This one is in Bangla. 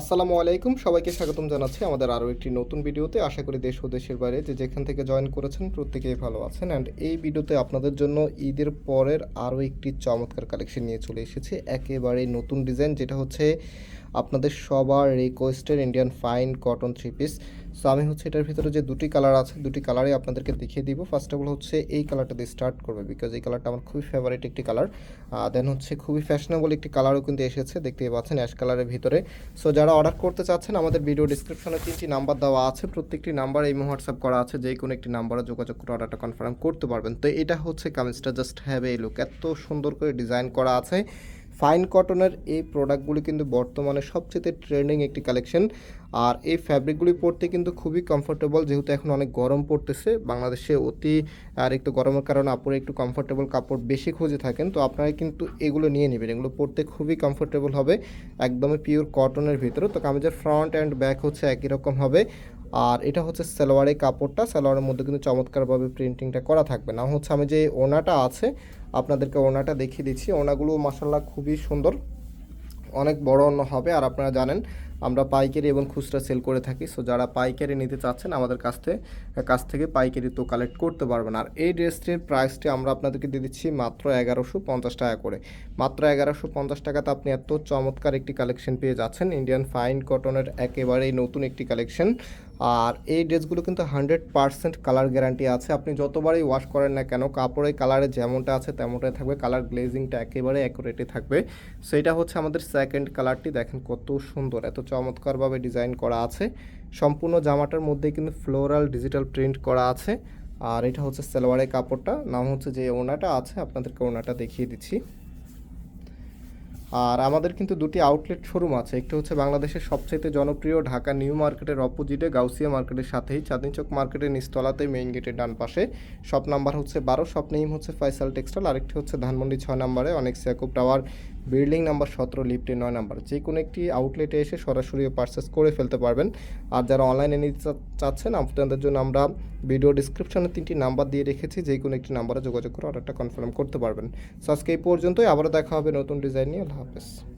আসসালামু আলাইকুম। সবাইকে স্বাগতম জানাচ্ছি আমাদের আরও একটি নতুন ভিডিওতে। আশা করি দেশ ও দেশের বাইরে যে যেখান থেকে জয়েন করেছেন প্রত্যেকেই ভালো আছেন। অ্যান্ড এই ভিডিওতে আপনাদের জন্য ঈদের পরের আরও একটি চমৎকার কালেকশন নিয়ে চলে এসেছে। একেবারে নতুন ডিজাইন যেটা হচ্ছে আপনাদের সবার রিকোয়েস্টের Indian fine cotton three piece so আমি হচ্ছে এটার ভিতরে যে দুটি কালার আছে, দুটি কালারই আপনাদেরকে দেখিয়ে দিব। ফার্স্ট অফ অল হচ্ছে এই কালারটা দিয়ে স্টার্ট করবে বিকজ এই কালারটা আমার খুবই ফেভারিট একটি কালার দেন হচ্ছে খুবই ফ্যাশনেবল একটি কালারও কিন্তু এসেছে, দেখতেই পাচ্ছেন অ্যাশ কালারের ভিতরে। সো যারা অর্ডার করতে চাচ্ছেন, আমাদের ভিডিও ডিসক্রিপশনে তিনটি নাম্বার দেওয়া আছে। প্রত্যেকটি নাম্বার এই হোয়াটসঅ্যাপ করা আছে, যে কোনো একটি নাম্বারে যোগাযোগ করে অর্ডারটা কনফার্ম করতে পারবেন। তো এটা হচ্ছে কামিজটা জাস্ট হ্যাভ এই লুক এত সুন্দর করে ডিজাইন করা আছে। ফাইন কটনের এই প্রোডাক্টগুলি কিন্তু বর্তমানে সবচেয়ে ট্রেন্ডিং একটি কালেকশন। আর এই ফ্যাব্রিকগুলি পরতে কিন্তু খুবই কমফোর্টেবল যেহেতু এখন অনেক গরম পড়তেছে। বাংলাদেশে অতি, আর একটু গরমের কারণে আপুরে একটু কমফোর্টেবল কাপড় বেশি খুঁজে থাকেন। তো আপনারা কিন্তু এগুলো নিয়ে নেবেন। এগুলো পরতে খুবই কমফোর্টেবল হবে, একদমই পিওর কটনের ভিতরে। তো কামিজের ফ্রন্ট অ্যান্ড ব্যাক হচ্ছে একই রকম হবে। আর এটা হচ্ছে সালোয়ারের কাপড়টা, সালোয়ারের মধ্যে কিন্তু চমৎকারভাবে প্রিন্টিংটা করা থাকবে। না হচ্ছে আমি যে ওনাটা আছে, আপনাদেরকে ওনাটা দেখিয়ে দিচ্ছি। ওনাগুলো মাসাল্লাহ খুবই সুন্দর। অনেক বড় অন্য হবে, আর আপনারা জানেন আমরা পাইকারি এবং খুচরা সেল করে থাকি। সো যারা পাইকারি নিতে চাচ্ছেন, আমাদের কাছ থেকে কাছ থেকে পাইকারি তো কালেক্ট করতে পারবেন। আর এই ড্রেসটির প্রাইসটি আমরা আপনাদেরকে দিয়ে দিচ্ছি মাত্র এগারোশো পঞ্চাশ টাকা করে। মাত্র এগারোশো পঞ্চাশ টাকাতে আপনি এত চমৎকার একটি কালেকশন পেয়ে যাচ্ছেন। ইন্ডিয়ান ফাইন কটনের একেবারেই নতুন একটি কালেকশন আর এই ড্রেসগুলো কিন্তু হান্ড্রেড পারসেন্ট কালার গ্যারান্টি আছে। আপনি যতবারই ওয়াশ করেন না কেন কাপড়ের কালারে যেমনটা আছে তেমনটাই থাকবে। কালার গ্লেজিংটা একেবারে অ্যাকুরেটই থাকবে। সেটা হচ্ছে আমাদের সেকেন্ড কালারটি দেখেন কত সুন্দর, এত চমৎকারভাবে ডিজাইন করা আছে। সম্পূর্ণ জামাটার মধ্যে কিন্তু ফ্লোরাল ডিজিটাল প্রিন্ট করা আছে। আর এটা হচ্ছে সালোয়ারের কাপড়টা। নাম হচ্ছে যে ওনাটা আছে। আপনাদেরকে ওনাটা দেখিয়ে দিচ্ছি। আর আমাদের কিন্তু দুটি আউটলেট শোরুম আছে। একটি হচ্ছে বাংলাদেশের সবচেয়ে জনপ্রিয় ঢাকা নিউ মার্কেটের অপোজিটে গাউসিয়া মার্কেটের সাথেই চাঁদনি চক মার্কেটের নিচতলাতে মেইন গেটের ডান পাশে শপ নাম্বার হচ্ছে বারো শপ নেম হচ্ছে ফয়সাল টেক্সটাইল আরেকটি হচ্ছে ধানমন্ডি ছয় নম্বরে, অনেক সিয়াকুব টাওয়ার বিল্ডিং নাম্বার সতেরো লিফটে নয় নাম্বার। যে কোনো একটি আউটলেটে এসে সরাসরি পারচেস করে ফেলতে পারবেন। আর যারা অনলাইনে নিতে চাচ্ছেন, আপনাদের জন্য আমরা ভিডিও ডিসক্রিপশনে তিনটি নাম্বার দিয়ে রেখেছি। যে কোনো একটি নাম্বারে যোগাযোগ করে অর্ডারটা কনফার্ম করতে পারবেন। সো আজকে এই পর্যন্তই। আবারও দেখা হবে নতুন ডিজাইন নিয়ে। Abbas.